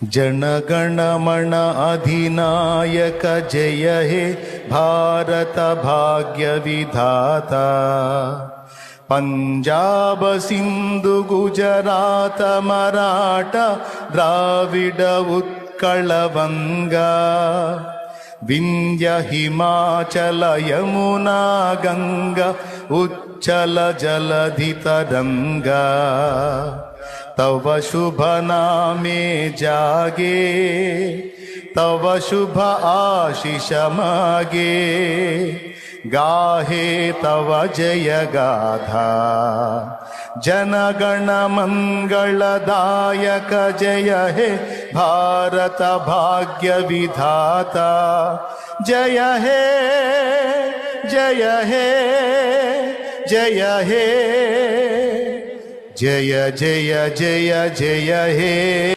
जनगणमण अधिनायक जय हे भारत भाग्यविधाता पञ्जाब सिन्धु गुजरात मराठ द्राविड उत्कलवङ्गा विन्द्य हिमाचल यमुना गङ्गा उच्चल जलधितरङ्गा तव शुभ नामे जागे, तव शुभ आशिष मागे। गाहे तव जय गाथा, जनगण मङ्गलदायक जय हे भारत भाग्य विधाता। जय हे जय हे जय हे। జయ జయ జయ జయ హే